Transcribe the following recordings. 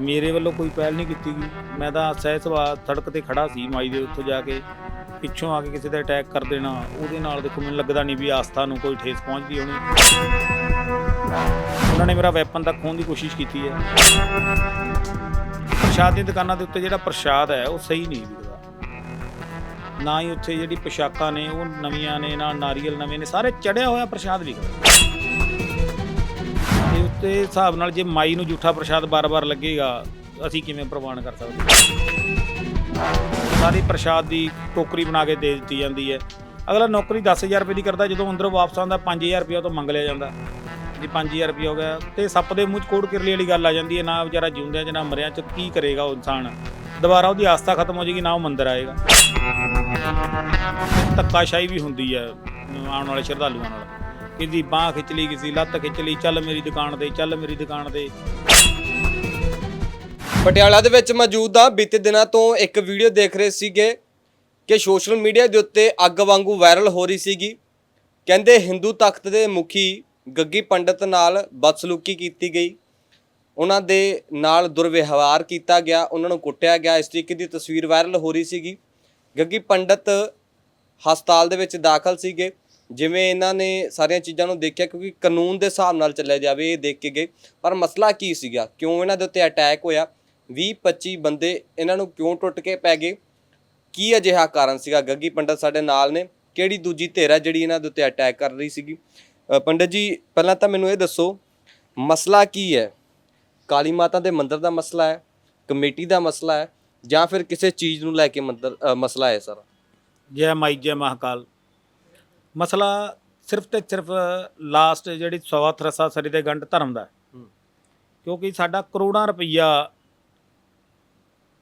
ਮੇਰੇ ਵੱਲੋਂ ਕੋਈ ਪਹਿਲ ਨਹੀਂ ਕੀਤੀ ਗਈ। ਮੈਂ ਤਾਂ ਸਹਿ ਸੁਭਾਅ ਸੜਕ ਤੇ ਖੜਾ ਸੀ ਮਾਈ ਦੇ ਉੱਥੋਂ ਜਾ ਕੇ। ਪਿੱਛੋਂ ਆ ਕੇ ਕਿਸੇ ਦਾ ਅਟੈਕ ਕਰ ਦੇਣਾ, ਉਹਦੇ ਨਾਲ ਦੇਖੋ ਮੈਨੂੰ ਲੱਗਦਾ ਨਹੀਂ ਵੀ ਆਸਥਾ ਨੂੰ ਕੋਈ ਠੇਸ ਪਹੁੰਚਦੀ ਹੋਣੀ। ਉਹਨਾਂ ਨੇ ਮੇਰਾ ਵੈਪਨ ਤੱਕ ਖੋਹਣ ਦੀ ਕੋਸ਼ਿਸ਼ ਕੀਤੀ ਹੈ। ਪ੍ਰਸ਼ਾਦ ਦੀਆਂ ਦੁਕਾਨਾਂ ਦੇ ਉੱਤੇ ਜਿਹੜਾ ਪ੍ਰਸ਼ਾਦ ਹੈ, ਉਹ ਸਹੀ ਨਹੀਂ ਵਿਕਦਾ। ਨਾ ਹੀ ਉੱਥੇ ਜਿਹੜੀ ਪੋਸ਼ਾਕਾਂ ਨੇ, ਉਹ ਨਵੀਆਂ ਨੇ, ਨਾ ਨਾਰੀਅਲ ਨਵੇਂ ਨੇ, ਸਾਰੇ ਚੜਿਆ ਹੋਇਆ ਪ੍ਰਸ਼ਾਦ ਵਿਕਦਾ। ਤੇ ਉੱਤੇ ਹਿਸਾਬ ਨਾਲ ਜੇ ਮਾਈ ਨੂੰ ਝੂਠਾ ਪ੍ਰਸ਼ਾਦ ਬਾਰ-ਬਾਰ ਲੱਗੇਗਾ, ਅਸੀਂ ਕਿਵੇਂ ਪ੍ਰਵਾਨ ਕਰ ਸਕਦੇ? ਸਾਰੀ ਪ੍ਰਸ਼ਾਦ ਦੀ ਟੋਕਰੀ ਬਣਾ ਕੇ ਦੇ ਦਿੱਤੀ ਜਾਂਦੀ ਹੈ। ਅਗਲਾ ਨੌਕਰੀ 10000 ਰੁਪਏ ਦੀ ਕਰਦਾ, ਜਦੋਂ ਅੰਦਰੋਂ ਵਾਪਸ ਆਉਂਦਾ 5000 ਰੁਪਏ ਉਹ ਤੋਂ ਮੰਗ ਲਿਆ ਜਾਂਦਾ। ਜੇ 5000 ਰੁਪਏ ਹੋ ਗਿਆ, ਤੇ ਸੱਪ ਦੇ ਮੂੰਹ 'ਚ ਕੋੜ ਕਿਰਲੀ ਵਾਲੀ ਗੱਲ ਆ ਜਾਂਦੀ ਹੈ, ਨਾ ਵਿਚਾਰਾ ਜਿਉਂਦਿਆਂ 'ਚ, ਨਾ ਮਰਿਆ 'ਚ, ਕੀ ਕਰੇਗਾ ਉਹ ਇਨਸਾਨ? ਦੁਬਾਰਾ ਉਹਦੀ ਆਸਥਾ ਖਤਮ ਹੋ ਜਾਏਗੀ, ਨਾ ਉਹ ਮੰਦਰ ਆਏਗਾ। ਧੱਕਾਸ਼ਾਹੀ ਵੀ ਹੁੰਦੀ ਹੈ, ਆਉਣ ਵਾਲੇ ਸ਼ਰਧਾਲੂਆਂ ਨਾਲ। ਕਿਸੀ ਬਾਹ ਖਿੱਚ ਲਈ ਕਿਸੇ ਲੱਤ ਖਿੱਚ ਲਈ, ਚੱਲ ਮੇਰੀ ਦੁਕਾਨ ਤੇ, ਚੱਲ ਮੇਰੀ ਦੁਕਾਨ ਤੇ। ਪਟਿਆਲਾ ਦੇ ਵਿੱਚ ਮੌਜੂਦ ਆ ਬੀਤੇ ਦਿਨਾਂ ਤੋਂ ਇੱਕ ਵੀਡੀਓ ਦੇਖ ਰਹੇ ਸੀਗੇ ਕਿ ਸੋਸ਼ਲ ਮੀਡੀਆ ਦੇ ਉੱਤੇ ਅੱਗ ਵਾਂਗੂ ਵਾਇਰਲ ਹੋ ਰਹੀ ਸੀਗੀ। ਕਹਿੰਦੇ ਹਿੰਦੂ ਤਖਤ ਦੇ ਮੁਖੀ ਗੱਗੀ ਪੰਡਤ ਨਾਲ ਬਦਸਲੂਕੀ ਕੀਤੀ ਗਈ। ਉਹਨਾਂ ਦੇ ਨਾਲ ਦੁਰਵਿਵਹਾਰ ਕੀਤਾ ਗਿਆ, ਉਹਨਾਂ ਨੂੰ ਕੁੱਟਿਆ ਗਿਆ। ਇਸ ਤਰੀਕੇ ਦੀ ਤਸਵੀਰ ਵਾਇਰਲ ਹੋ ਰਹੀ ਸੀਗੀ। ਗੱਗੀ ਪੰਡਤ ਹਸਪਤਾਲ ਦੇ ਵਿੱਚ ਦਾਖਲ ਸੀਗੇ। ਜਿਵੇਂ ਇਹਨਾਂ ਨੇ ਸਾਰੀਆਂ ਚੀਜ਼ਾਂ ਨੂੰ ਦੇਖਿਆ ਕਿਉਂਕਿ ਕਾਨੂੰਨ ਦੇ ਹਿਸਾਬ ਨਾਲ ਚੱਲਿਆ ਜਾਵੇ ਇਹ ਦੇਖ ਕੇ ਗਏ। ਪਰ ਮਸਲਾ ਕੀ ਸੀਗਾ? ਕਿਉਂ ਇਹਨਾਂ ਦੇ ਉੱਤੇ ਅਟੈਕ ਹੋਇਆ? 20 25 ਬੰਦੇ ਇਹਨਾਂ ਨੂੰ ਕਿਉਂ ਟੁੱਟ ਕੇ ਪੈ ਗਏ? ਕੀ ਅਜਿਹਾ ਕਾਰਨ ਸੀਗਾ? ਗੱਗੀ ਪੰਡਤ ਸਾਡੇ ਨਾਲ ਨੇ। ਕਿਹੜੀ ਦੂਜੀ ਧਿਰ ਹੈ ਜਿਹੜੀ ਇਹਨਾਂ ਦੇ ਉੱਤੇ ਅਟੈਕ ਕਰ ਰਹੀ ਸੀਗੀ? ਅ, ਪੰਡਤ ਜੀ ਪਹਿਲਾਂ ਤਾਂ ਮੈਨੂੰ ਇਹ ਦੱਸੋ ਮਸਲਾ ਕੀ ਹੈ? ਕਾਲੀ ਮਾਤਾ ਦੇ ਮੰਦਿਰ ਦਾ ਮਸਲਾ ਹੈ? ਕਮੇਟੀ ਦਾ ਮਸਲਾ ਹੈ? ਜਾਂ ਫਿਰ ਕਿਸੇ ਚੀਜ਼ ਨੂੰ ਲੈ ਕੇ ਮੰਦਰ ਮਸਲਾ ਹੈ ਸਾਰਾ? ਜੈ ਮਾਈ ਜੈ ਮਹਾਕਾਲ। ਮਸਲਾ ਸਿਰਫ ਤੇ ਸਿਰਫ ਲਾਸਟ ਜਿਹੜੀ ਸਵਾ ਥਰਸਾ ਸਰੀ ਦੇ ਗੰਢ ਧਰਮ ਦਾ ਹੈ। ਕਿਉਂਕਿ ਸਾਡਾ ਕਰੋੜਾਂ ਰੁਪਈਆ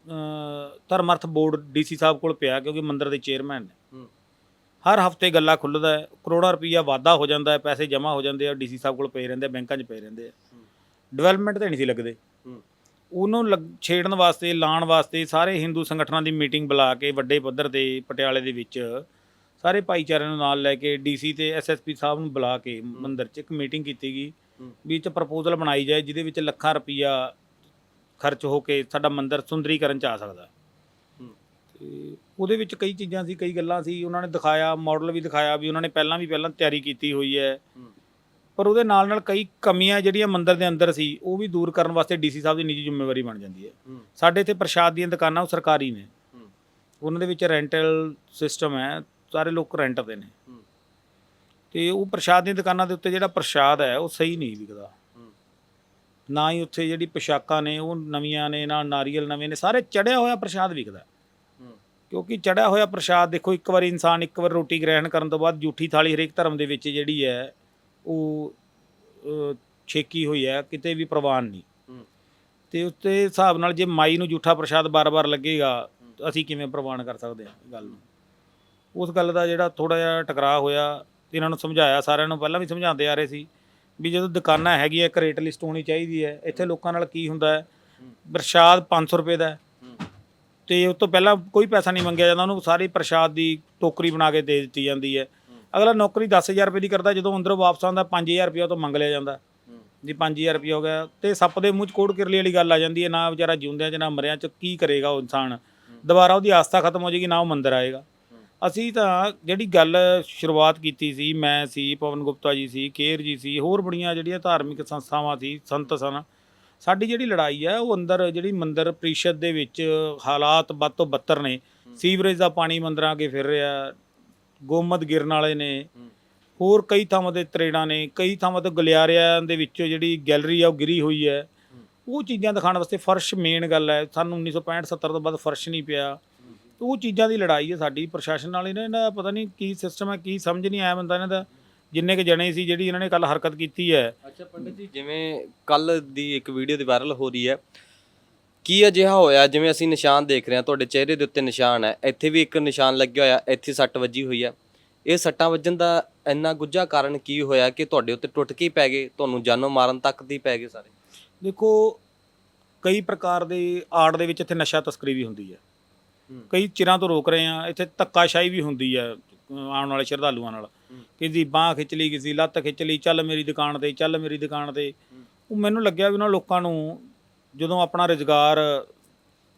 ਅ, ਧਰਮ ਅਰਥ ਬੋਰਡ ਡੀਸੀ ਸਾਹਿਬ ਕੋਲ ਪਿਆ ਕਿਉਂਕਿ ਮੰਦਿਰ ਦੇ ਚੇਅਰਮੈਨ ਨੇ ਹੂੰ। ਹਰ ਹਫ਼ਤੇ ਗੱਲਾ ਖੁੱਲਦਾ ਹੈ ਕਰੋੜਾਂ ਰੁਪਈਆ ਵਾਧਾ ਹੋ ਜਾਂਦਾ ਹੈ ਪੈਸੇ ਜਮ੍ਹਾਂ ਹੋ ਜਾਂਦੇ ਆ ਡੀਸੀ ਸਾਹਿਬ ਕੋਲ ਪਏ ਰਹਿੰਦੇ ਆ ਬੈਂਕਾਂ 'ਚ ਪਏ ਰਹਿੰਦੇ ਆ ਡਿਵੈਲਪਮੈਂਟ ਤੇ ਨਹੀਂ ਸੀ ਲੱਗਦੇ ਹੂੰ। ਉਹਨੂੰ ਲੱਗ- ਛੇੜਨ ਵਾਸਤੇ ਲਾਣ ਵਾਸਤੇ ਸਾਰੇ ਹਿੰਦੂ ਸੰਗਠਨਾਂ ਦੀ ਮੀਟਿੰਗ ਬੁਲਾ ਕੇ ਵੱਡੇ ਪੱਧਰ ਤੇ ਪਟਿਆਲੇ ਦੇ ਵਿੱਚ ਸਾਰੇ ਭਾਈਚਾਰੇ ਨੂੰ ਨਾਲ ਲੈ ਕੇ ਡੀਸੀ ਤੇ ਐਸਐਸਪੀ ਸਾਹਿਬ ਨੂੰ ਬੁਲਾ ਕੇ ਮੰਦਿਰ 'ਚ ਇੱਕ ਮੀਟਿੰਗ ਕੀਤੀ ਗਈ। ਵੀ 'ਚ ਪ੍ਰਪੋਜ਼ਲ ਬਣਾਈ ਜਾਏ ਜਿਹਦੇ ਵਿੱਚ ਲੱਖਾਂ ਰੁਪਈਆ ਖਰਚ ਹੋ ਕੇ ਸਾਡਾ ਮੰਦਿਰ ਸੁੰਦਰੀਕਰਨ ਚ ਆ ਸਕਦਾ। ਤੇ ਉਹਦੇ ਵਿੱਚ ਕਈ ਚੀਜ਼ਾਂ ਸੀ ਕਈ ਗੱਲਾਂ ਸੀ ਉਹਨਾਂ ਨੇ ਦਿਖਾਇਆ ਮਾਡਲ ਵੀ ਦਿਖਾਇਆ ਵੀ ਉਹਨਾਂ ਨੇ ਪਹਿਲਾਂ ਵੀ ਪਹਿਲਾਂ ਤਿਆਰੀ ਕੀਤੀ ਹੋਈ ਹੈ। ਪਰ ਉਹਦੇ ਨਾਲ ਨਾਲ ਕਈ ਕਮੀਆਂ ਜਿਹੜੀਆਂ ਮੰਦਿਰ ਦੇ ਅੰਦਰ ਸੀ ਉਹ ਵੀ ਦੂਰ ਕਰਨ ਵਾਸਤੇ ਡੀਸੀ ਸਾਹਿਬ ਦੀ ਨਿੱਜੀ ਜ਼ਿੰਮੇਵਾਰੀ ਬਣ ਜਾਂਦੀ ਹੈ। ਸਾਡੇ ਇੱਥੇ ਪ੍ਰਸ਼ਾਦ ਦੀਆਂ ਦੁਕਾਨਾਂ ਉਹ ਸਰਕਾਰੀ ਨੇ। ਉਹਨਾਂ ਦੇ ਵਿੱਚ ਰੈਂਟਲ ਸਿਸਟਮ ਹੈ ਸਾਰੇ ਲੋਕ ਰੈਂਟ ਤੇ ਨੇ। ਤੇ ਉਹ ਪ੍ਰਸ਼ਾਦ ਦੀਆਂ ਦੁਕਾਨਾਂ ਦੇ ਉੱਤੇ ਜਿਹੜਾ ਪ੍ਰਸ਼ਾਦ ਹੈ ਉਹ ਸਹੀ ਨਹੀਂ ਵਿਕਦਾ। ਨਾ ਹੀ ਉੱਥੇ ਜਿਹੜੀ ਪੋਸ਼ਾਕਾਂ ਨੇ ਉਹ ਨਵੀਆਂ ਨੇ ਨਾ ਨਾਰੀਅਲ ਨਵੇਂ ਨੇ ਸਾਰੇ ਚੜਿਆ ਹੋਇਆ ਪ੍ਰਸ਼ਾਦ ਵਿਕਦਾ। ਕਿਉਂਕਿ ਚੜਿਆ ਹੋਇਆ ਪ੍ਰਸ਼ਾਦ ਦੇਖੋ ਇੱਕ ਵਾਰੀ ਇਨਸਾਨ ਇੱਕ ਵਾਰ ਰੋਟੀ ਗ੍ਰਹਿਣ ਕਰਨ ਤੋਂ ਬਾਅਦ ਝੂਠੀ ਥਾਲੀ ਹਰੇਕ ਧਰਮ ਦੇ ਵਿੱਚ ਜਿਹੜੀ ਹੈ ਉਹ ਛੇਕੀ ਹੋਈ ਹੈ ਕਿਤੇ ਵੀ ਪ੍ਰਵਾਨ ਨਹੀਂ। ਤੇ ਉੱਤੇ ਹਿਸਾਬ ਨਾਲ ਜੇ ਮਾਈ ਨੂੰ ਝੂਠਾ ਪ੍ਰਸ਼ਾਦ ਬਾਰ-ਬਾਰ ਲੱਗੇਗਾ ਅਸੀਂ ਕਿਵੇਂ ਪ੍ਰਵਾਨ ਕਰ ਸਕਦੇ ਹਾਂ ਗੱਲ ਨੂੰ ਉਸ ਗੱਲ ਦਾ ਜਿਹੜਾ ਥੋੜਾ ਜਿਹਾ ਟਕਰਾਅ ਹੋਇਆ ਤੇ ਇਹਨਾਂ ਨੂੰ ਸਮਝਾਇਆ, ਸਾਰਿਆਂ ਨੂੰ ਪਹਿਲਾਂ ਵੀ ਸਮਝਾਉਂਦੇ ਆ ਰਹੇ ਸੀ ਵੀ ਜਦੋਂ ਦੁਕਾਨਾਂ ਹੈਗੀਆਂ ਇੱਕ ਰੇਟ ਲਿਸਟ ਹੋਣੀ ਚਾਹੀਦੀ ਹੈ, ਇੱਥੇ ਲੋਕਾਂ ਨਾਲ ਕੀ ਹੁੰਦਾ ਹੈ? ਪ੍ਰਸ਼ਾਦ 500 ਰੁਪਏ ਦਾ ਹੈ। ਹੂੰ। ਤੇ ਉਸ ਤੋਂ ਪਹਿਲਾਂ ਕੋਈ ਪੈਸਾ ਨਹੀਂ ਮੰਗਿਆ ਜਾਂਦਾ, ਉਹਨੂੰ ਸਾਰੀ ਪ੍ਰਸ਼ਾਦ ਦੀ ਟੋਕਰੀ ਬਣਾ ਕੇ ਦੇ ਦਿੱਤੀ ਜਾਂਦੀ ਹੈ। ਅਗਲਾ ਨੌਕਰੀ 10000 ਰੁਪਏ ਦੀ ਕਰਦਾ, ਜਦੋਂ ਅੰਦਰੋਂ ਵਾਪਸ ਆਉਂਦਾ 5000 ਰੁਪਏ ਉਹ ਤੋਂ ਮੰਗ ਲਿਆ ਜਾਂਦਾ। ਜੀ 5000 ਰੁਪਏ ਹੋ ਗਿਆ, ਤੇ ਸੱਪ ਦੇ ਮੂੰਹ 'ਚ ਕੋੜ ਕਿਰਲੀ ਵਾਲੀ ਗੱਲ ਆ ਜਾਂਦੀ ਹੈ, ਨਾ ਵਿਚਾਰਾ ਜਿਉਂਦਿਆਂ 'ਚ, ਨਾ ਮਰਿਆਂ 'ਚ, ਕੀ ਕਰੇਗਾ ਉਹ ਇਨਸਾਨ? ਦੁਬਾਰਾ ਉਹਦੀ ਆਸਥਾ ਖਤਮ ਹੋ ਜਾਏਗੀ, ਨਾ ਉਹ ਮੰਦਰ ਆਏਗਾ। ਅਸੀਂ ਤਾਂ ਜਿਹੜੀ ਗੱਲ ਸ਼ੁਰੂਆਤ ਕੀਤੀ ਸੀ ਮੈਂ ਸੀ ਪਵਨ ਗੁਪਤਾ ਜੀ ਸੀ ਕੇਰ ਜੀ ਸੀ ਹੋਰ ਬੜੀਆਂ ਜਿਹੜੀਆਂ ਧਾਰਮਿਕ ਸੰਸਥਾਵਾਂ ਸੀ ਸੰਤ ਸਨ। ਸਾਡੀ ਜਿਹੜੀ ਲੜਾਈ ਹੈ ਉਹ ਅੰਦਰ ਜਿਹੜੀ ਮੰਦਰ ਪ੍ਰੀਸ਼ਦ ਦੇ ਵਿੱਚ ਹਾਲਾਤ ਵੱਧ ਤੋਂ ਬੱਤਰ ਨੇ। ਸੀਵਰੇਜ ਦਾ ਪਾਣੀ ਮੰਦਰਾਂ ਅੱਗੇ ਫਿਰ ਰਿਹਾ ਗੋਮਦ ਗਿਰਨ ਵਾਲੇ ਨੇ। ਹੋਰ ਕਈ ਥਾਵਾਂ ਤੇ ਤਰੇੜਾਂ ਨੇ ਕਈ ਥਾਵਾਂ ਤੇ ਗਲਿਆਰਿਆਂ ਦੇ ਵਿੱਚ ਜਿਹੜੀ ਗੈਲਰੀ ਆ ਉਹ ਗਿਰੀ ਹੋਈ ਹੈ। ਉਹ ਚੀਜ਼ਾਂ ਦਿਖਾਉਣ ਵਾਸਤੇ ਫਰਸ਼ ਮੇਨ ਗੱਲ ਹੈ। ਸਾਨੂੰ 1965 70 ਤੋਂ ਬਾਅਦ ਫਰਸ਼ ਨਹੀਂ ਪਿਆ। ਉਹ ਚੀਜ਼ਾਂ ਦੀ ਲੜਾਈ ਹੈ ਸਾਡੀ ਪ੍ਰਸ਼ਾਸਨ ਨਾਲ ਇਹਨਾਂ ਦਾ ਪਤਾ ਨਹੀਂ ਕੀ ਸਿਸਟਮ ਹੈ ਕੀ ਸਮਝ ਨਹੀਂ ਆਇਆ ਬੰਦਾ ਇਹਨਾਂ ਦਾ। ਜਿੰਨੇ ਕੁ ਜਣੇ ਸੀ ਜਿਹੜੀ ਇਹਨਾਂ ਨੇ ਕੱਲ ਹਰਕਤ ਕੀਤੀ ਹੈ। ਅੱਛਾ ਪੰਡਿਤ ਜੀ ਜਿਵੇਂ ਕੱਲ ਦੀ ਇੱਕ ਵੀਡੀਓ ਦੀ ਵਾਇਰਲ ਹੋ ਰਹੀ ਹੈ ਕੀ ਅਜਿਹਾ ਹੋਇਆ? ਜਿਵੇਂ ਅਸੀਂ ਨਿਸ਼ਾਨ ਦੇਖ ਰਹੇ ਹਾਂ ਤੁਹਾਡੇ ਚਿਹਰੇ ਦੇ ਉੱਤੇ ਨਿਸ਼ਾਨ ਹੈ। ਇੱਥੇ ਵੀ ਇੱਕ ਨਿਸ਼ਾਨ ਲੱਗਿਆ ਹੋਇਆ ਇੱਥੇ ਸੱਟ ਵੱਜੀ ਹੋਈ ਹੈ। ਇਹ ਸੱਟਾਂ ਵੱਜਣ ਦਾ ਇੰਨਾ ਗੁੱਝਾ ਕਾਰਨ ਕੀ ਹੋਇਆ ਕਿ ਤੁਹਾਡੇ ਉੱਤੇ ਟੁੱਟ ਕੇ ਹੀ ਪੈ ਗਏ? ਤੁਹਾਨੂੰ ਜਾਨੋਂ ਮਾਰਨ ਤੱਕ ਦੀ ਪੈ ਗਏ ਸਾਰੇ? ਦੇਖੋ ਕਈ ਪ੍ਰਕਾਰ ਦੇ ਆਰਟ ਦੇ ਵਿੱਚ ਇੱਥੇ ਨਸ਼ਾ ਤਸਕਰੀ ਵੀ ਹੁੰਦੀ ਹੂੰ। ਕਈ ਚਿਰਾਂ ਤੋਂ ਰੋਕ ਰਹੇ ਆ ਇੱਥੇ ਧੱਕਾਸ਼ਾਹੀ ਵੀ ਹੁੰਦੀ ਅਹ ਆਉਣ ਵਾਲੇ ਸ਼ਰਧਾਲੂਆਂ ਨਾਲ। ਕਿਸੇ ਬਾਹ ਖਿੱਚ ਲਈ ਕਿਸੇ ਲੱਤ ਖਿੱਚ ਲਈ ਚੱਲ ਮੇਰੀ ਦੁਕਾਨ ਤੇ ਚੱਲ ਮੇਰੀ ਦੁਕਾਨ ਤੇ। ਉਹ ਮੈਨੂੰ ਲੱਗਿਆ ਵੀ ਉਹਨਾਂ ਲੋਕਾਂ ਨੂੰ ਜਦੋਂ ਆਪਣਾ ਰੁਜ਼ਗਾਰ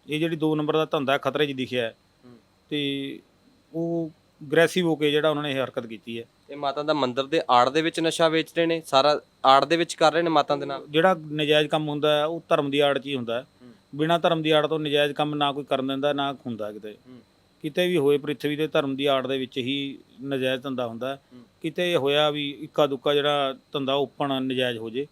ਇਹ ਜਿਹੜੀ 2 ਨੰਬਰ ਦਾ ਧੰਦਾ ਖਤਰੇ 'ਚ ਦਿਖਿਆ ਤੇ ਉਹ ਅਗਰੈਸਿਵ ਹੋ ਕੇ ਜਿਹੜਾ ਉਹਨਾਂ ਨੇ ਇਹ ਹਰਕਤ ਕੀਤੀ ਹੈ। ਇਹ ਮਾਤਾ ਦਾ ਮੰਦਿਰ ਦੇ ਆੜ ਦੇ ਵਿੱਚ ਨਸ਼ਾ ਵੇਚ ਰਹੇ ਨੇ ਸਾਰਾ ਆੜ ਦੇ ਵਿੱਚ ਕਰ ਰਹੇ ਨੇ ਮਾਤਾ ਦੇ ਨਾਲ? ਜਿਹੜਾ ਨਜਾਇਜ਼ ਕੰਮ ਹੁੰਦਾ ਉਹ ਧਰਮ ਦੀ ਆੜ 'ਚ ਹੀ ਹੁੰਦਾ ਹੈ। ਬਿਨਾਂ ਧਰਮ ਦੀ ਆੜ ਤੋਂ ਨਜਾਇਜ਼ ਕੰਮ ਨਾ ਕੋਈ ਕਰਨ ਦਿੰਦਾ ਨਾ ਹੁੰਦਾ ਕਿਤੇ। ਕਿਤੇ ਵੀ ਹੋਏ ਪ੍ਰਿਥਵੀ ਦੇ ਧਰਮ ਦੀ ਆੜ ਦੇ ਵਿੱਚ ਹੀ ਨਜਾਇਜ਼ ਧੰਦਾ ਹੁੰਦਾ। ਕਿਤੇ ਇਹ ਹੋਇਆ ਵੀ ਇੱਕਾ ਦੁੱਕਾ ਜਿਹੜਾ ਧੰਦਾ ਓਪਨ ਨਜਾਇਜ਼ ਹੋ ਜੇ।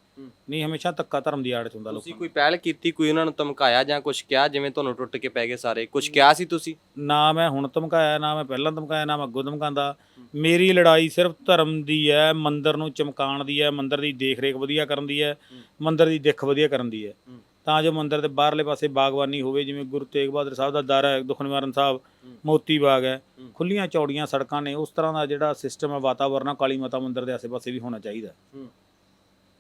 ਨਹੀਂ ਹਮੇਸ਼ਾ ਧੱਕਾ ਧਰਮ ਦੀ ਆੜ 'ਚ ਹੁੰਦਾ ਤੁਸੀਂ ਲੋਕਾਂ ਕੋਈ ਪਹਿਲ ਕੀਤੀ ਕੋਈ ਉਹਨਾਂ ਨੂੰ ਧਮਕਾਇਆ ਜਾਂ ਕੁਝ ਕਿਹਾ ਜਿਵੇਂ ਤੁਹਾਨੂੰ ਟੁੱਟ ਕੇ ਪੈ ਗਏ ਸਾਰੇ? ਕੁਝ ਕਿਹਾ ਸੀ ਤੁਸੀਂ? ਨਾ। ਮੈਂ ਹੁਣ ਧਮਕਾਇਆ ਨਾ ਮੈਂ ਪਹਿਲਾਂ ਧਮਕਾਇਆ ਨਾ ਮੈਂ ਅੱਗੋਂ ਧਮਕਾਉਂਦਾ। ਮੇਰੀ ਲੜਾਈ ਸਿਰਫ ਧਰਮ ਦੀ ਹੈ ਮੰਦਿਰ ਨੂੰ ਚਮਕਾਉਣ ਦੀ ਹੈ ਮੰਦਿਰ ਦੀ ਦੇਖ-ਰੇਖ ਵਧੀਆ ਕਰਨ ਦੀ ਹੈ। ਮੰਦਿਰ ਦੀ ਦਿੱਖ ਵਧੀਆ ਕਰਨ ਦੀ ਹੂੰ। ਤਾਂ ਜੋ ਮੰਦਿਰ ਦੇ ਬਾਹਰਲੇ ਪਾਸੇ ਬਾਗਬਾਨੀ ਹੋਵੇ ਜਿਵੇਂ ਗੁਰੂ ਤੇਗ ਬਹਾਦਰ ਸਾਹਿਬ ਦਾ ਦਰ ਹੈ ਦੁੱਖ ਨਿਵਾਰਨ ਸਾਹਿਬ ਮੋਤੀ ਬਾਗ ਹੈ। ਖੁੱਲੀਆਂ ਚੌੜੀਆਂ ਸੜਕਾਂ ਨੇ ਉਸ ਤਰ੍ਹਾਂ ਦਾ ਜਿਹੜਾ ਸਿਸਟਮ ਹੈ ਵਾਤਾਵਰਨ ਆ ਕਾਲੀ ਮਾਤਾ ਮੰਦਿਰ ਦੇ ਆਸੇ-ਪਾਸੇ ਵੀ ਹੋਣਾ ਚਾਹੀਦਾ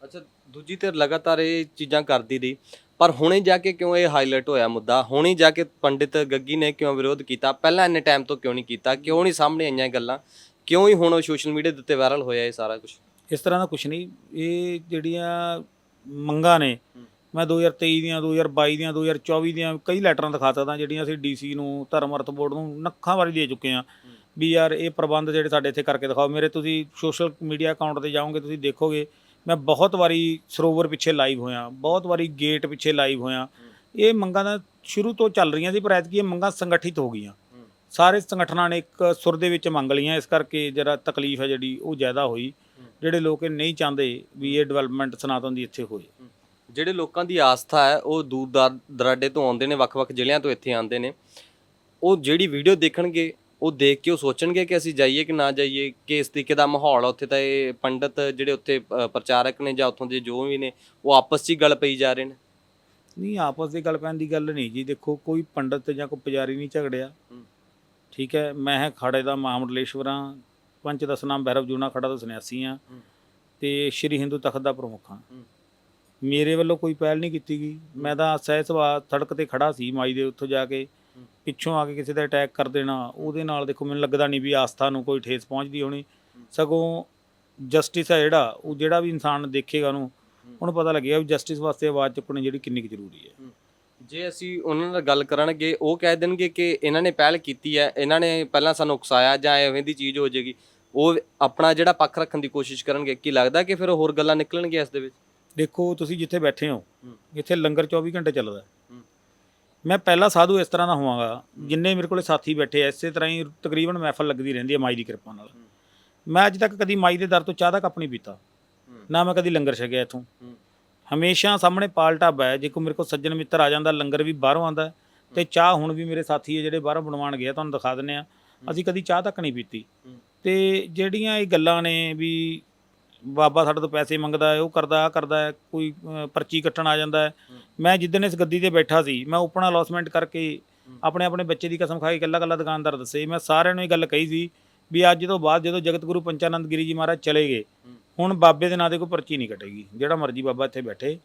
ਅੱਛਾ ਦੂਜੀ ਤੇ ਲਗਾਤਾਰ ਇਹ ਚੀਜ਼ਾਂ ਕਰਦੀ ਰਹੀ ਪਰ ਹੁਣੇ ਜਾ ਕੇ ਕਿਉਂ ਇਹ ਹਾਈਲਾਈਟ ਹੋਇਆ ਮੁੱਦਾ? ਹੁਣੇ ਜਾ ਕੇ ਪੰਡਿਤ ਗੱਗੀ ਨੇ ਕਿਉਂ ਵਿਰੋਧ ਕੀਤਾ? ਪਹਿਲਾਂ ਇੰਨੇ ਟਾਈਮ ਤੋਂ ਕਿਉਂ ਨਹੀਂ ਕੀਤਾ? ਕਿਉਂ ਨਹੀਂ ਸਾਹਮਣੇ ਆਈਆਂ ਇਹ ਗੱਲਾਂ? ਕਿਉਂ ਹੀ ਹੁਣ ਸੋਸ਼ਲ ਮੀਡੀਆ ਦੇ ਉੱਤੇ ਵਾਇਰਲ ਹੋਇਆ ਇਹ ਸਾਰਾ ਕੁਝ ਇਸ ਤਰ੍ਹਾਂ ਦਾ ਕੁਝ ਨਹੀਂ ਇਹ ਜਿਹੜੀਆਂ ਮੰਗਾਂ ਨੇ। ਮੈਂ 2023 ਦੀਆਂ 2022 ਦੀਆਂ 2024 ਦੀਆਂ ਕਈ ਲੈਟਰਾਂ ਦਿਖਾ ਸਕਦਾ ਜਿਹੜੀਆਂ ਅਸੀਂ ਡੀਸੀ ਨੂੰ, ਧਰਮ ਅਰਥ ਬੋਰਡ ਨੂੰ ਨੱਖਾਂ ਵਾਰੀ ਦੇ ਚੁੱਕੇ ਹਾਂ ਵੀ ਯਾਰ ਇਹ ਪ੍ਰਬੰਧ ਜਿਹੜੇ ਸਾਡੇ ਇੱਥੇ ਕਰਕੇ ਦਿਖਾਓ। ਮੇਰੇ ਤੁਸੀਂ ਸੋਸ਼ਲ ਮੀਡੀਆ ਅਕਾਊਂਟ ਤੇ ਜਾਓਗੇ, ਤੁਸੀਂ ਦੇਖੋਗੇ, ਮੈਂ ਬਹੁਤ ਵਾਰੀ ਸਰੋਵਰ ਪਿੱਛੇ ਲਾਈਵ ਹੋਇਆ, ਬਹੁਤ ਵਾਰੀ ਗੇਟ ਪਿੱਛੇ ਲਾਈਵ ਹੋਇਆ। ਇਹ ਮੰਗਾਂ ਦਾ ਸ਼ੁਰੂ ਤੋਂ ਚੱਲ ਰਹੀਆਂ ਸੀ, ਪਰ ਐਤਕੀ ਇਹ ਮੰਗਾਂ ਸੰਗਠਿਤ ਹੋ ਗਈਆਂ। ਸਾਰੇ ਸੰਗਠਨਾਂ ਨੇ ਇੱਕ ਸੁਰ ਦੇ ਵਿੱਚ ਮੰਗ ਲਈਆਂ, ਇਸ ਕਰਕੇ ਜਿਹੜਾ ਤਕਲੀਫ ਹੈ ਜਿਹੜੀ ਉਹ ਜ਼ਿਆਦਾ ਹੋਈ। ਜਿਹੜੇ ਲੋਕ ਇਹ ਨਹੀਂ ਚਾਹੁੰਦੇ ਵੀ ਇਹ ਡਿਵੈਲਪਮੈਂਟ ਸਨਾਤਨ ਦੀ ਇੱਥੇ ਹੋਏ। ਜਿਹੜੇ ਲੋਕਾਂ ਦੀ ਆਸਥਾ ਹੈ ਉਹ ਦੂਰ ਦਰ- ਦਰਾਡੇ ਤੋਂ ਆਉਂਦੇ ਨੇ ਵੱਖ-ਵੱਖ ਜ਼ਿਲ੍ਹਿਆਂ ਤੋਂ ਇੱਥੇ ਆਉਂਦੇ ਨੇ ਉਹ ਜਿਹੜੀ ਵੀਡੀਓ ਦੇਖਣਗੇ ਉਹ ਦੇਖ ਕੇ ਉਹ ਸੋਚਣਗੇ ਕਿ ਅਸੀਂ ਜਾਈਏ ਕਿ ਨਾ ਜਾਈਏ ਕਿ ਇਸ ਤਰੀਕੇ ਦਾ ਮਾਹੌਲ ਆ ਉੱਥੇ ਤਾਂ ਇਹ ਪੰਡਤ ਜਿਹੜੇ ਉੱਥੇ ਅ, ਪ੍ਰਚਾਰਕ ਨੇ ਜਾਂ ਉੱਥੋਂ ਦੇ ਜੋ ਵੀ ਨੇ ਉਹ ਆਪਸ 'ਚ ਹੀ ਗੱਲ ਪਈ ਜਾ ਰਹੇ ਨੇ ਨਹੀਂ ਆਪਸ ਦੀ ਗੱਲ ਪੈਣ ਦੀ ਗੱਲ ਨਹੀਂ ਜੀ ਦੇਖੋ ਕੋਈ ਪੰਡਤ ਜਾਂ ਕੋਈ ਪੁਜਾਰੀ ਨਹੀਂ ਝਗੜਿਆ ਹੂੰ। ਠੀਕ ਹੈ ਮੈਂ ਹੈ ਖਾੜੇ ਦਾ ਮਾਮਡਲੇਸ਼ਵਰਾਂ ਪੰਚ ਦਸਨਾਮ ਭੈਰਵ ਜੂਨਾ ਖੜਾ ਦਾ ਸੰਨਿਆਸੀ ਹਾਂ ਹੂੰ। ਤੇ ਸ਼੍ਰੀ ਹਿੰਦੂ ਤਖਤ ਦਾ ਪ੍ਰਮੁੱਖ ਹਾਂ ਹੂੰ। ਮੇਰੇ ਵੱਲੋਂ ਕੋਈ ਪਹਿਲ ਨਹੀਂ ਕੀਤੀ ਗਈ। ਮੈਂ ਤਾਂ ਸਹਿਜ ਸੁਭਾਅ ਸੜਕ ਤੇ ਖੜਾ ਸੀ ਮਾਈ ਦੇ ਉੱਥੋਂ ਜਾ ਕੇ। ਪਿੱਛੋਂ ਆ ਕੇ ਕਿਸੇ ਦਾ ਅਟੈਕ ਕਰ ਦੇਣਾ, ਉਹਦੇ ਨਾਲ ਦੇਖੋ ਮੈਨੂੰ ਲੱਗਦਾ ਨਹੀਂ ਵੀ ਆਸਥਾ ਨੂੰ ਕੋਈ ਠੇਸ ਪਹੁੰਚਦੀ ਹੋਣੀ। ਸਗੋਂ ਜਸਟਿਸ ਹੈ ਜਿਹੜਾ, ਉਹ ਜਿਹੜਾ ਵੀ ਇਨਸਾਨ ਦੇਖੇਗਾ ਉਹਨੂੰ ਉਹਨੂੰ ਪਤਾ ਲੱਗੇਗਾ ਵੀ ਜਸਟਿਸ ਵਾਸਤੇ ਆਵਾਜ਼ ਚੁੱਕਣੀ ਜਿਹੜੀ ਕਿੰਨੀ ਕੁ ਜ਼ਰੂਰੀ ਹੈ। ਜੇ ਅਸੀਂ ਉਹਨਾਂ ਨਾਲ ਗੱਲ ਕਰਨਗੇ, ਉਹ ਕਹਿ ਦੇਣਗੇ ਕਿ ਇਹਨਾਂ ਨੇ ਪਹਿਲ ਕੀਤੀ ਹੈ, ਇਹਨਾਂ ਨੇ ਪਹਿਲਾਂ ਸਾਨੂੰ ਉਕਸਾਇਆ ਜਾਂ ਐਵੇਂ ਦੀ ਚੀਜ਼ ਹੋ ਜਾਏਗੀ। ਉਹ ਆਪਣਾ ਜਿਹੜਾ ਪੱਖ ਰੱਖਣ ਦੀ ਕੋਸ਼ਿਸ਼ ਕਰਨਗੇ, ਕੀ ਲੱਗਦਾ ਕਿ ਫਿਰ ਹੋਰ ਗੱਲਾਂ ਨਿਕਲਣਗੀਆਂ ਇਸ ਦੇ ਵਿੱਚ? ਦੇਖੋ ਤੁਸੀਂ ਜਿੱਥੇ ਬੈਠੇ ਹੋ। ਇੱਥੇ ਲੰਗਰ 24 ਘੰਟੇ ਚੱਲਦਾ। ਮੈਂ ਪਹਿਲਾ ਸਾਧੂ ਇਸ ਤਰ੍ਹਾਂ ਦਾ ਹੋਵਾਂਗਾ ਜਿੰਨੇ ਮੇਰੇ ਕੋਲੇ ਸਾਥੀ ਬੈਠੇ ਐ ਇਸੇ ਤਰ੍ਹਾਂ ਹੀ ਤਕਰੀਬਨ ਮਹਿਫਲ ਲੱਗਦੀ ਰਹਿੰਦੀ ਹੈ ਮਾਈ ਦੀ ਕਿਰਪਾ ਨਾਲ। ਮੈਂ ਅੱਜ ਤੱਕ ਕਦੀ ਮਾਈ ਦੇ ਦਰ ਤੋਂ ਚਾਹ ਦਾ ਕੱਪ ਨਹੀਂ ਪੀਤਾ ਨਾ ਮੈਂ ਕਦੀ ਲੰਗਰ ਛਕਿਆ ਇੱਥੋਂ। ਹਮੇਸ਼ਾ ਸਾਹਮਣੇ ਪਾਲ ਢਾਬਾ ਹੈ ਜੇ ਕੋਈ ਮੇਰੇ ਕੋਲ ਸੱਜਣ ਮਿੱਤਰ ਆ ਜਾਂਦਾ ਲੰਗਰ ਵੀ ਬਾਹਰੋਂ ਆਂਦਾ ਤੇ ਚਾਹ ਹੁਣ ਵੀ ਮੇਰੇ ਸਾਥੀ ਹੈ ਜਿਹੜੇ ਬਾਹਰੋਂ ਬਣਵਾਉਣ ਗਏ ਤੁਹਾਨੂੰ ਦਿਖਾ ਦਿੰਨੇ ਆ ਅਸੀਂ ਕਦੀ ਚਾਹ ਤੱਕ ਨਹੀਂ ਪੀਤੀ। ਤੇ ਜਿਹੜੀਆਂ ਇਹ ਗੱਲਾਂ ਨੇ ਵੀ ਬਾਬਾ ਸਾਡੇ ਤੋਂ ਪੈਸੇ ਮੰਗਦਾ ਹੈ ਉਹ ਕਰਦਾ ਆ ਕਰਦਾ ਹੈ ਕੋਈ ਅਹ, ਪਰਚੀ ਕੱਟਣ ਆ ਜਾਂਦਾ ਹੈ। ਮੈਂ ਜਿੱਦਣ ਇਸ ਗੱਦੀ ਤੇ ਬੈਠਾ ਸੀ ਮੈਂ ਓਪਨ ਅਲੌਸਮੈਂਟ ਕਰਕੇ ਆਪਣੇ ਆਪਣੇ ਬੱਚੇ ਦੀ ਕਸਮ ਖਾ ਕੇ ਇਕੱਲਾ ਇਕੱਲਾ ਦੁਕਾਨਦਾਰ ਦੱਸੇ। ਮੈਂ ਸਾਰਿਆਂ ਨੂੰ ਇਹ ਗੱਲ ਕਹੀ ਸੀ ਵੀ ਅੱਜ ਤੋਂ ਬਾਅਦ ਜਦੋਂ ਜਗਤ ਗੁਰੂ ਪੰਚਾਨੰਦ ਗਿਰੀ ਜੀ ਮਹਾਰਾਜ ਚਲੇ ਗਏ ਹੁਣ ਬਾਬੇ ਦੇ ਨਾਂ ਤੇ ਕੋਈ ਪਰਚੀ ਨਹੀਂ ਕਟੇਗੀ। ਜਿਹੜਾ ਮਰਜ਼ੀ ਬਾਬਾ ਇੱਥੇ ਬੈਠੇ।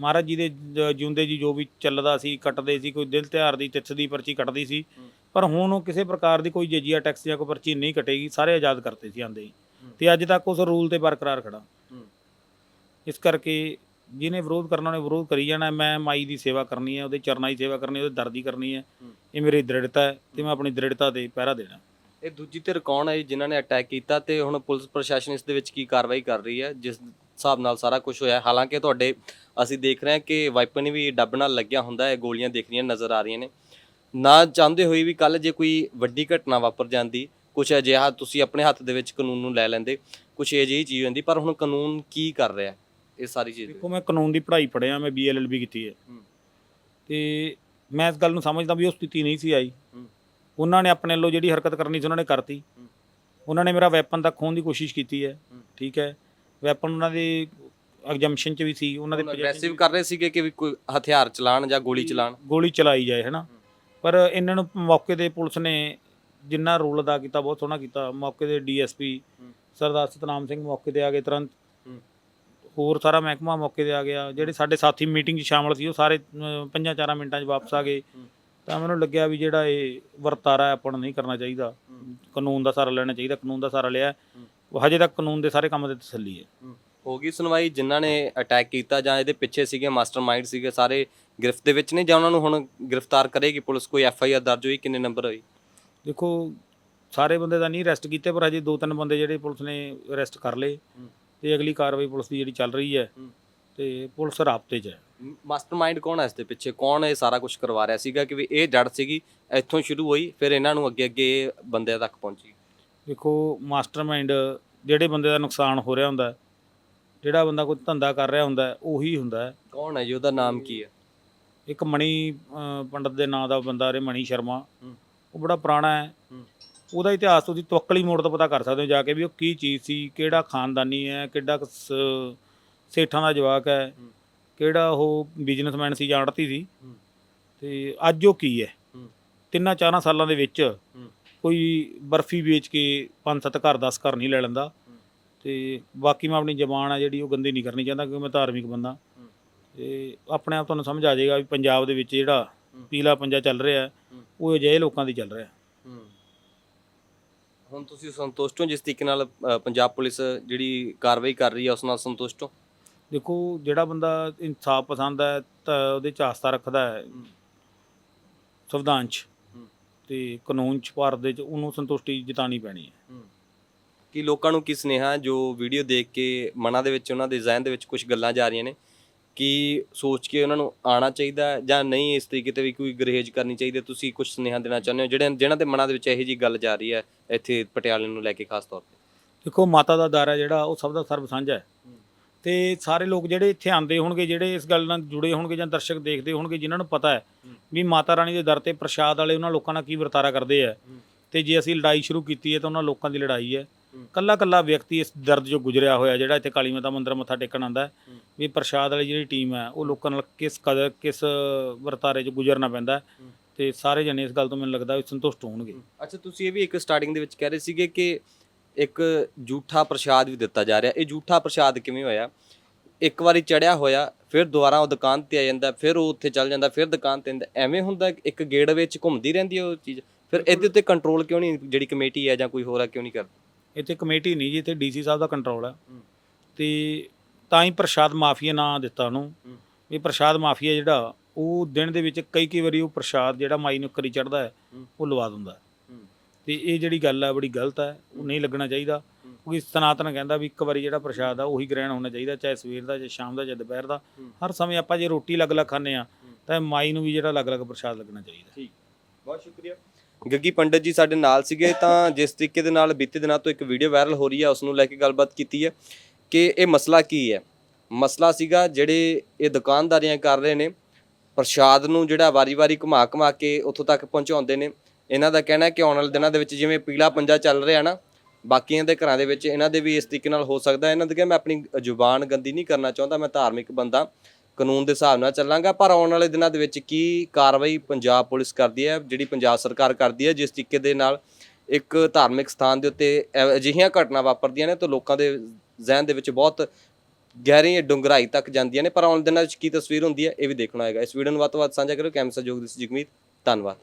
ਮਹਾਰਾਜ ਜੀ ਦੇ ਜ- ਜਿਉਂਦੇ ਜੀ ਜੋ ਵੀ ਚੱਲਦਾ ਸੀ ਕੱਟਦੇ ਸੀ ਕੋਈ ਦਿਲ ਤਿਉਹਾਰ ਦੀ ਤਿੱਥ ਦੀ ਪਰਚੀ ਕੱਟਦੀ ਸੀ। ਪਰ ਹੁਣ ਉਹ ਕਿਸੇ ਪ੍ਰਕਾਰ ਦੀ ਕੋਈ ਜਜੀਆ ਟੈਕਸ ਜਾਂ ਕੋਈ ਪਰਚੀ ਨਹੀਂ ਕਟੇਗੀ ਸਾਰੇ ਆਜ਼ਾਦ ਕਰਤੇ ਸੀ ਆਂਦੇ ਹੀ। ਤੇ ਅੱਜ ਤੱਕ ਉਸ ਰੂਲ ਤੇ ਬਰਕਰਾਰ ਖੜਾ। ਇਸ ਕਰਕੇ ਜਿਹਨੇ ਵਿਰੋਧ ਕਰਨਾ, ਉਹਨੇ ਵਿਰੋਧ ਕਰੀ ਜਾਣਾ। ਮੈਂ ਮਾਈ ਦੀ ਸੇਵਾ ਕਰਨੀ ਹੈ, ਉਹਦੇ ਚਰਨਾਂ ਦੀ ਸੇਵਾ ਕਰਨੀ ਉਹਦੇ ਦਰ ਦੀ ਕਰਨੀ ਹੈ। ਇਹ ਮੇਰੀ ਦ੍ਰਿੜਤਾ ਹੈ ਤੇ ਮੈਂ ਆਪਣੀ ਦ੍ਰਿੜਤਾ ਤੇ ਪਹਿਰਾ ਦੇਣਾ। ਇਹ ਦੂਜੀ ਧਿਰ ਕੌਣ ਹੈ ਜਿਨ੍ਹਾਂ ਨੇ ਅਟੈਕ ਕੀਤਾ ਤੇ ਹੁਣ ਪੁਲਿਸ ਪ੍ਰਸ਼ਾਸਨ ਇਸ ਦੇ ਵਿੱਚ ਕੀ ਕਾਰਵਾਈ ਕਰ ਰਹੀ ਹੈ? ਜਿਸ ਹਿਸਾਬ ਨਾਲ ਸਾਰਾ ਕੁਝ ਹੋਇਆ ਹਾਲਾਂਕਿ ਤੁਹਾਡੇ ਅਸੀਂ ਦੇਖ ਰਹੇ ਹਾਂ ਕਿ ਵਾਈਪਨ ਵੀ ਡੱਬ ਨਾਲ ਲੱਗਿਆ ਹੁੰਦਾ ਹੈ, ਗੋਲੀਆਂ ਦਿਖ ਰਹੀਆਂ ਨਜ਼ਰ ਆ ਰਹੀਆਂ ਨੇ। ਨਾ ਚਾਹੁੰਦੇ ਹੋਏ ਵੀ ਕੱਲ ਜੇ ਕੋਈ ਵੱਡੀ ਘਟਨਾ ਵਾਪਰ ਜਾਂਦੀ ਕੁਝ ਅਜਿਹਾ ਤੁਸੀਂ ਆਪਣੇ ਹੱਥ ਦੇ ਵਿੱਚ ਕਾਨੂੰਨ ਨੂੰ ਲੈ ਲੈਂਦੇ ਕੁਝ ਅਜਿਹੀ ਚੀਜ਼ ਹੁੰਦੀ ਪਰ ਹੁਣ ਕਾਨੂੰਨ ਕੀ ਕਰ ਰਿਹਾ ਇਹ ਸਾਰੀ ਚੀਜ਼ ਦੇਖੋ ਮੈਂ ਕਾਨੂੰਨ ਦੀ ਪੜ੍ਹਾਈ ਪੜ੍ਹਿਆ ਮੈਂ ਬੀਐਲਐਲਬੀ ਕੀਤੀ ਹੈ। ਤੇ ਮੈਂ ਇਸ ਗੱਲ ਨੂੰ ਸਮਝਦਾ ਵੀ ਉਹ ਸਥਿਤੀ ਨਹੀਂ ਸੀ ਆਈ। ਉਹਨਾਂ ਨੇ ਆਪਣੇ ਵੱਲੋਂ ਜਿਹੜੀ ਹਰਕਤ ਕਰਨੀ ਸੀ ਉਹਨਾਂ ਨੇ ਕਰਤੀ। ਉਹਨਾਂ ਨੇ ਮੇਰਾ ਵੈਪਨ ਤੱਕ ਖੋਹਣ ਦੀ ਕੋਸ਼ਿਸ਼ ਕੀਤੀ ਹੈ। ਠੀਕ ਹੈ ਵੈਪਨ ਉਹਨਾਂ ਦੇ ਐਗਜ਼ੈਂਪਸ਼ਨ ਚ ਵੀ ਸੀ ਉਹਨਾਂ ਦੇ ਅਗਰੈਸਿਵ ਕਰ ਰਹੇ ਸੀਗੇ ਕਿ ਵੀ ਕੋਈ ਹਥਿਆਰ ਚਲਾਣ ਜਾਂ ਗੋਲੀ ਚਲਾਣ ਗੋਲੀ ਚਲਾਈ ਜਾਏ ਹੈਨਾ ਪਰ ਇਹਨਾਂ ਨੂੰ ਮੌਕੇ ਤੇ ਪੁਲਿਸ ਨੇ ਜਿੰਨਾ ਰੋਲ ਅਦਾ ਕੀਤਾ ਬਹੁਤ ਸੋਹਣਾ ਕੀਤਾ। ਮੌਕੇ ਦੇ ਡੀਐਸਪੀ। ਸਰਦਾਰ ਸਤਨਾਮ ਸਿੰਘ ਮੌਕੇ ਤੇ ਆ ਗਏ ਤੁਰੰਤ। ਹੋਰ ਸਾਰਾ ਮਹਿਕਮਾ ਮੌਕੇ ਤੇ ਆ ਗਿਆ। ਜਿਹੜੇ ਸਾਡੇ ਸਾਥੀ ਮੀਟਿੰਗ 'ਚ ਸ਼ਾਮਲ ਸੀ ਉਹ ਸਾਰੇ ਪੰਜਾਂ ਚਾਰਾਂ ਮਿੰਟਾਂ 'ਚ ਵਾਪਸ ਆ ਗਏ। ਤਾਂ ਮੈਨੂੰ ਲੱਗਿਆ ਵੀ ਜਿਹੜਾ ਇਹ ਵਰਤਾਰਾ ਆਪਾਂ ਨੂੰ ਨਹੀਂ ਕਰਨਾ ਚਾਹੀਦਾ। ਕਾਨੂੰਨ ਦਾ ਸਹਾਰਾ ਲੈਣਾ ਚਾਹੀਦਾ ਕਾਨੂੰਨ ਦਾ ਸਹਾਰਾ ਲਿਆ ਉਹ ਹਜੇ ਤੱਕ ਕਾਨੂੰਨ ਦੇ ਸਾਰੇ ਕੰਮ ਤੇ ਤਸੱਲੀ ਹੈ। ਹੋ। ਗਈ ਸੁਣਵਾਈ ਜਿਨ੍ਹਾਂ ਨੇ ਅਟੈਕ ਕੀਤਾ ਜਾਂ ਇਹਦੇ ਪਿੱਛੇ ਸੀਗੇ ਮਾਸਟਰਮਾਈਂਡ ਸੀਗੇ ਸਾਰੇ ਗ੍ਰਿਫਤ ਦੇ ਵਿੱਚ ਨੇ ਜਾਂ ਉਹਨਾਂ ਨੂੰ ਹੁਣ ਗ੍ਰਿਫਤਾਰ ਕਰੇਗੀ ਪੁਲਿਸ? ਕੋਈ ਐਫ ਆਈ ਆਰ ਦਰਜ ਹੋਈ? ਕਿੰਨੇ ਨੰਬਰ ਹੋਈ ਦੇਖੋ ਸਾਰੇ ਬੰਦੇ ਤਾਂ ਨਹੀਂ ਅਰੈਸਟ ਕੀਤੇ ਪਰ ਹਜੇ ਦੋ ਤਿੰਨ ਬੰਦੇ ਜਿਹੜੇ ਪੁਲਿਸ ਨੇ ਅਰੈਸਟ ਕਰ ਲਏ। ਤੇ ਅਗਲੀ ਕਾਰਵਾਈ ਪੁਲਿਸ ਦੀ ਜਿਹੜੀ ਚੱਲ ਰਹੀ ਹੈ ਤੇ ਪੁਲਿਸ ਰਾਬਤੇ 'ਚ ਹੈ। ਮਾਸਟਰਮਾਈਂਡ ਕੌਣ ਹੈ ਇਸ ਦੇ ਪਿੱਛੇ? ਕੌਣ ਇਹ ਸਾਰਾ ਕੁਝ ਕਰਵਾ ਰਿਹਾ ਸੀਗਾ ਕਿ ਵੀ ਇਹ ਜੜ ਸੀਗੀ ਇੱਥੋਂ ਸ਼ੁਰੂ ਹੋਈ ਫਿਰ ਇਹਨਾਂ ਨੂੰ ਅੱਗੇ ਅੱਗੇ ਇਹ ਬੰਦਿਆਂ ਤੱਕ ਪਹੁੰਚੀ? ਦੇਖੋ ਮਾਸਟਰਮਾਈਂਡ ਜਿਹੜੇ ਬੰਦੇ ਦਾ ਨੁਕਸਾਨ ਹੋ ਰਿਹਾ ਹੁੰਦਾ ਹੈ, ਜਿਹੜਾ ਬੰਦਾ ਕੋਈ ਧੰਦਾ ਕਰ ਰਿਹਾ ਹੁੰਦਾ ਹੈ, ਉਹੀ ਹੁੰਦਾ ਹੈ। ਕੌਣ ਹੈ ਜੀ? ਉਹਦਾ ਨਾਮ ਕੀ ਹੈ? ਇੱਕ ਮਣੀ ਅਹ, ਪੰਡਤ ਦੇ ਨਾਂ ਦਾ ਬੰਦਾ ਰੇ ਮਣੀ ਸ਼ਰਮਾ। ਹੂੰ। ਉਹ ਬੜਾ ਪੁਰਾਣਾ ਹੈ। ਉਹਦਾ ਇਤਿਹਾਸ ਤੁਸੀਂ ਤਵੱਕਲੀ ਮੋੜ ਤੋਂ ਪਤਾ ਕਰ ਸਕਦੇ ਹੋ ਜਾ ਕੇ ਵੀ ਉਹ ਕੀ ਚੀਜ਼ ਸੀ ਕਿਹੜਾ ਖਾਨਦਾਨੀ ਹੈ ਕਿੱਡਾ ਕੁ ਸ- ਸੇਠਾਂ ਦਾ ਜਵਾਕ ਹੈ। ਕਿਹੜਾ ਉਹ ਬਿਜ਼ਨਸਮੈਨ ਸੀ ਜਾਂ ਆੜਤੀ ਸੀ। ਤੇ ਅੱਜ ਉਹ ਕੀ ਹੈ? ਹੂੰ। ਤਿੰਨਾਂ ਚਾਰਾਂ ਸਾਲਾਂ ਦੇ ਵਿੱਚ ਕੋਈ ਬਰਫੀ ਵੇਚ ਕੇ ਪੰਜ ਸੱਤ ਘਰ 10 ਘਰ ਨਹੀਂ ਲੈ ਲੈਂਦਾ। ਤੇ ਬਾਕੀ ਮੈਂ ਆਪਣੀ ਜ਼ਬਾਨ ਆ ਜਿਹੜੀ ਉਹ ਗੰਦੀ ਨਹੀਂ ਕਰਨੀ ਚਾਹੁੰਦਾ ਕਿਉਂਕਿ ਮੈਂ ਧਾਰਮਿਕ ਬੰਦਾ। ਤੇ ਆਪਣੇ ਆਪ ਤੁਹਾਨੂੰ ਸਮਝ ਆ ਜਾਏਗਾ ਵੀ ਪੰਜਾਬ ਦੇ ਵਿੱਚ ਜਿਹੜਾ ਪੀਲਾ ਪੰਜਾ ਚੱਲ ਰਿਹਾ ਹੈ, ਉਹ ਅਜਿਹੇ ਲੋਕਾਂ ਦੀ ਚੱਲ ਰਿਹਾ। ਹੈ। ਹੁਣ ਤੁਸੀਂ ਸੰਤੁਸ਼ਟ ਹੋ ਜਿਸ ਤਰੀਕੇ ਨਾਲ ਅ, ਪੰਜਾਬ ਪੁਲਿਸ ਜਿਹੜੀ ਕਾਰਵਾਈ ਕਰ ਰਹੀ ਹੈ ਉਸ ਨਾਲ ਸੰਤੁਸ਼ਟ ਹੋ? ਦੇਖੋ ਜਿਹੜਾ ਬੰਦਾ ਇਨਸਾਫ ਪਸੰਦ ਹੈ ਤਾਂ ਉਹਦੇ ਚ ਆਸਥਾ ਰੱਖਦਾ ਹੈ। ਸੰਵਿਧਾਨ 'ਚ ਹੂੰ। ਤੇ ਕਾਨੂੰਨ 'ਚ ਭਾਰਤ ਦੇ 'ਚ ਉਹਨੂੰ ਸੰਤੁਸ਼ਟੀ ਜਤਾਣੀ ਪੈਣੀ ਹੈ। ਕਿ ਲੋਕਾਂ ਨੂੰ ਕੀ ਸੁਨੇਹਾ ਜੋ ਵੀਡੀਓ ਦੇਖ ਕੇ ਮਨਾਂ ਦੇ ਵਿੱਚ ਉਹਨਾਂ ਦੇ ਜ਼ਿਹਨ ਦੇ ਵਿੱਚ ਕੁਝ ਗੱਲਾਂ ਜਾ ਰਹੀਆਂ ਨੇ? ਕਿ ਸੋਚ ਕੇ ਉਹਨਾਂ ਨੂੰ ਆਉਣਾ ਚਾਹੀਦਾ ਹੈ ਜਾਂ ਨਹੀਂ ਇਸ ਤਰੀਕੇ ਤੇ ਵੀ ਕੋਈ ਗਰੇਜ ਕਰਨੀ ਚਾਹੀਦੀ ਹੈ? ਤੁਸੀਂ ਕੁਝ ਸੁਨੇਹਾ ਦੇਣਾ ਚਾਹੁੰਦੇ ਹੋ? ਜਿਹੜੇ, ਜਿਹਨਾਂ ਦੇ ਮਨਾਂ ਦੇ ਵਿੱਚ ਇਹੋ ਜੀ ਗੱਲ ਜਾ ਰਹੀ ਹੈ ਇੱਥੇ ਪਟਿਆਲੇ ਨੂੰ ਲੈ ਕੇ ਖਾਸ ਤੌਰ ਤੇ? ਦੇਖੋ, ਮਾਤਾ ਦਾ ਦਰ ਹੈ ਜਿਹੜਾ, ਉਹ ਸਭ ਦਾ ਸਰਬ ਸਾਂਝਾ ਹੈ। ਤੇ ਸਾਰੇ ਲੋਕ ਜਿਹੜੇ ਇੱਥੇ ਆਉਂਦੇ ਹੋਣਗੇ, ਜਿਹੜੇ ਇਸ ਗੱਲ ਨਾਲ ਜੁੜੇ ਹੋਣਗੇ ਜਾਂ ਦਰਸ਼ਕ ਦੇਖਦੇ ਹੋਣਗੇ, ਜਿਨ੍ਹਾਂ ਨੂੰ ਪਤਾ ਹੈ ਵੀ ਮਾਤਾ ਰਾਣੀ ਦੇ ਦਰ ਤੇ ਪ੍ਰਸ਼ਾਦ ਵਾਲੇ ਉਹਨਾਂ ਲੋਕਾਂ ਨਾਲ ਕੀ ਵਰਤਾਰਾ ਕਰਦੇ ਆ। ਤੇ ਜੇ ਅਸੀਂ ਲੜਾਈ ਸ਼ੁਰੂ ਕੀਤੀ ਹੈ, ਤਾਂ ਉਹਨਾਂ ਲੋਕਾਂ ਦੀ ਲੜਾਈ ਹੈ। ਕੱਲਾ ਕੱਲਾ ਵਿਅਕਤੀ ਇਸ ਦਰਦ ਜੋ ਗੁਜ਼ਰਿਆ ਹੋਇਆ ਜਿਹੜਾ ਇੱਥੇ ਕਾਲੀ ਮਾਤਾ ਮੰਦਿਰ ਮੱਥਾ ਟੇਕਣ ਆਉਂਦਾ ਹੈ ਵੀ ਪ੍ਰਸ਼ਾਦ ਵਾਲੀ ਜਿਹੜੀ ਟੀਮ ਹੈ ਉਹ ਲੋਕਾਂ ਨਾਲ ਕਿਸ ਕਦਰ ਕਿਸ ਵਰਤਾਰੇ 'ਚ ਗੁਜ਼ਰਨਾ ਪੈਂਦਾ ਤੇ ਸਾਰੇ ਜਣੇ ਇਸ ਗੱਲ ਤੋਂ ਮੈਨੂੰ ਲੱਗਦਾ ਵੀ ਸੰਤੁਸ਼ਟ ਹੋਣਗੇ। ਅੱਛਾ ਤੁਸੀਂ ਇਹ ਵੀ ਇੱਕ ਸਟਾਰਟਿੰਗ ਦੇ ਵਿੱਚ ਕਹਿ ਰਹੇ ਸੀਗੇ ਕਿ ਇੱਕ ਝੂਠਾ ਪ੍ਰਸ਼ਾਦ ਵੀ ਦਿੱਤਾ ਜਾ ਰਿਹਾ। ਇਹ ਝੂਠਾ ਪ੍ਰਸ਼ਾਦ ਕਿਵੇਂ ਹੋਇਆ? ਇੱਕ ਵਾਰੀ ਚੜਿਆ ਹੋਇਆ ਫਿਰ ਦੁਬਾਰਾ ਉਹ ਦੁਕਾਨ ਤੇ ਆ ਜਾਂਦਾ ਫਿਰ ਉਹ ਉੱਥੇ ਚੱਲ ਜਾਂਦਾ ਫਿਰ ਦੁਕਾਨ ਤੇ ਆਉਂਦਾ ਐਵੇਂ ਹੁੰਦਾ ਇੱਕ ਗੇੜ ਵਿੱਚ ਘੁੰਮਦੀ ਰਹਿੰਦੀ ਉਹ ਚੀਜ਼? ਫਿਰ ਇਹਦੇ ਉੱਤੇ ਕੰਟਰੋਲ ਕਿਉਂ ਨਹੀਂ ਜਿਹੜੀ ਕਮੇਟੀ ਹੈ ਜਾਂ ਕੋਈ ਹੋਰ ਹੈ ਕਿਉਂ ਨਹੀਂ ਕਰਦੀ? ਇੱਥੇ ਕਮੇਟੀ ਨਹੀਂ ਜੀ ਇੱਥੇ ਡੀਸੀ ਸਾਹਿਬ ਦਾ ਕੰਟਰੋਲ ਹੈ। ਤੇ ਤਾਂ ਹੀ ਪ੍ਰਸ਼ਾਦ ਮਾਫੀਆ ਨਾਂ ਦਿੱਤਾ ਉਹਨੂੰ। ਵੀ ਪ੍ਰਸ਼ਾਦ ਮਾਫੀਆ ਜਿਹੜਾ ਉਹ ਦਿਨ ਦੇ ਵਿੱਚ ਕਈ ਕਈ ਵਾਰੀ ਉਹ ਪ੍ਰਸ਼ਾਦ ਜਿਹੜਾ ਮਾਈ ਨੂੰ ਕਰੀ ਚੜਦਾ ਹੈ। ਉਹ ਲਵਾ ਦਿੰਦਾ। ਤੇ ਇਹ ਜਿਹੜੀ ਗੱਲ ਹੈ ਬੜੀ ਗਲਤ ਹੈ ਉਹ ਨਹੀਂ ਲੱਗਣਾ ਚਾਹੀਦਾ। ਕਿਉਂਕਿ ਸਨਾਤਨ ਕਹਿੰਦਾ ਵੀ ਇੱਕ ਵਾਰੀ ਜਿਹੜਾ ਪ੍ਰਸ਼ਾਦ ਆ ਉਹੀ ਗ੍ਰਹਿਣ ਹੋਣਾ ਚਾਹੀਦਾ ਚਾਹੇ ਸਵੇਰ ਦਾ ਚਾਹੇ ਸ਼ਾਮ ਦਾ ਚਾਹੇ ਦੁਪਹਿਰ ਦਾ। ਹਰ ਸਮੇਂ ਆਪਾਂ ਜੇ ਰੋਟੀ ਅਲੱਗ-ਅਲੱਗ ਖਾਂਦੇ ਆ ਤਾਂ ਮਾਈ ਨੂੰ ਵੀ ਜਿਹੜਾ ਅਲੱਗ-ਅਲੱਗ ਪ੍ਰਸ਼ਾਦ ਲੱਗਣਾ ਚਾਹੀਦਾ ਠੀਕ। ਬਹੁਤ ਸ਼ੁਕਰੀਆ। ਗੱਗੀ ਪੰਡਤ ਜੀ ਸਾਡੇ ਨਾਲ ਸੀਗੇ, ਤਾਂ ਜਿਸ ਤਰੀਕੇ ਦੇ ਨਾਲ ਬੀਤੇ ਦਿਨਾਂ ਤੋਂ ਇੱਕ ਵੀਡੀਓ ਵਾਇਰਲ ਹੋ ਰਹੀ ਹੈ ਉਸ ਨੂੰ ਲੈ ਕੇ ਗੱਲਬਾਤ ਕੀਤੀ ਹੈ ਕਿ ਇਹ ਮਸਲਾ ਕੀ ਹੈ। ਮਸਲਾ ਸੀਗਾ ਜਿਹੜੇ ਇਹ ਦੁਕਾਨਦਾਰੀਆਂ ਕਰ ਰਹੇ ਨੇ, ਪ੍ਰਸ਼ਾਦ ਨੂੰ ਜਿਹੜਾ ਵਾਰੀ-ਵਾਰੀ ਘੁਮਾ ਘੁਮਾ ਕੇ ਉੱਥੋਂ ਤੱਕ ਪਹੁੰਚਾਉਂਦੇ ਨੇ। ਇਹਨਾਂ ਦਾ ਕਹਿਣਾ ਹੈ ਕਿ ਆਉਣ ਵਾਲੇ ਦਿਨਾਂ ਦੇ ਵਿੱਚ ਜਿਵੇਂ ਪੀਲਾ ਪੰਜਾ ਚੱਲ ਰਿਹਾ ਨਾ, ਬਾਕੀਆਂ ਦੇ ਘਰਾਂ ਦੇ ਵਿੱਚ ਇਹਨਾਂ ਦੇ ਵੀ ਇਸ ਤਰੀਕੇ ਨਾਲ ਹੋ ਸਕਦਾ। ਇਹਨਾਂ ਦੇ ਕਿ ਮੈਂ ਆਪਣੀ ਜ਼ੁਬਾਨ ਗੰਦੀ ਨਹੀਂ ਕਰਨਾ ਚਾਹੁੰਦਾ, ਮੈਂ ਧਾਰਮਿਕ ਬੰਦਾ। ਕਾਨੂੰਨ ਦੇ ਹਿਸਾਬ ਨਾਲ ਚੱਲਾਂਗਾ, ਪਰ ਆਉਣ ਵਾਲੇ ਦਿਨਾਂ ਦੇ ਵਿੱਚ ਕੀ ਕਾਰਵਾਈ ਪੰਜਾਬ ਪੁਲਿਸ ਕਰਦੀ ਹੈ, ਜਿਹੜੀ ਪੰਜਾਬ ਸਰਕਾਰ ਕਰਦੀ ਹੈ, ਜਿਸ ਤਰੀਕੇ ਦੇ ਨਾਲ ਇੱਕ ਧਾਰਮਿਕ ਸਥਾਨ ਦੇ ਉੱਤੇ ਐ- ਅਜਿਹੀਆਂ ਘਟਨਾ ਵਾਪਰਦੀਆਂ ਨੇ, ਤਾਂ ਲੋਕਾਂ ਦੇ ਜ਼ਿਹਨ ਦੇ ਵਿੱਚ ਬਹੁਤ ਗਹਿਰੀ ਡੂੰਘਰਾਈ ਤੱਕ ਜਾਂਦੀਆਂ ਨੇ, ਪਰ ਆਉਣ ਦਿਨਾਂ ਵਿੱਚ ਕੀ ਤਸਵੀਰ ਹੁੰਦੀ ਹੈ, ਇਹ ਵੀ ਦੇਖਣਾ ਹੋਏਗਾ। ਇਸ ਵੀਡੀਓ ਨੂੰ ਵੱਧ ਤੋਂ ਵੱਧ ਸਾਂਝਾ ਕਰੋ ਕੈਮਰਾ ਸਹਿਯੋਗ ਦੇ ਜਗਮੀਤ, ਧੰਨਵਾਦ।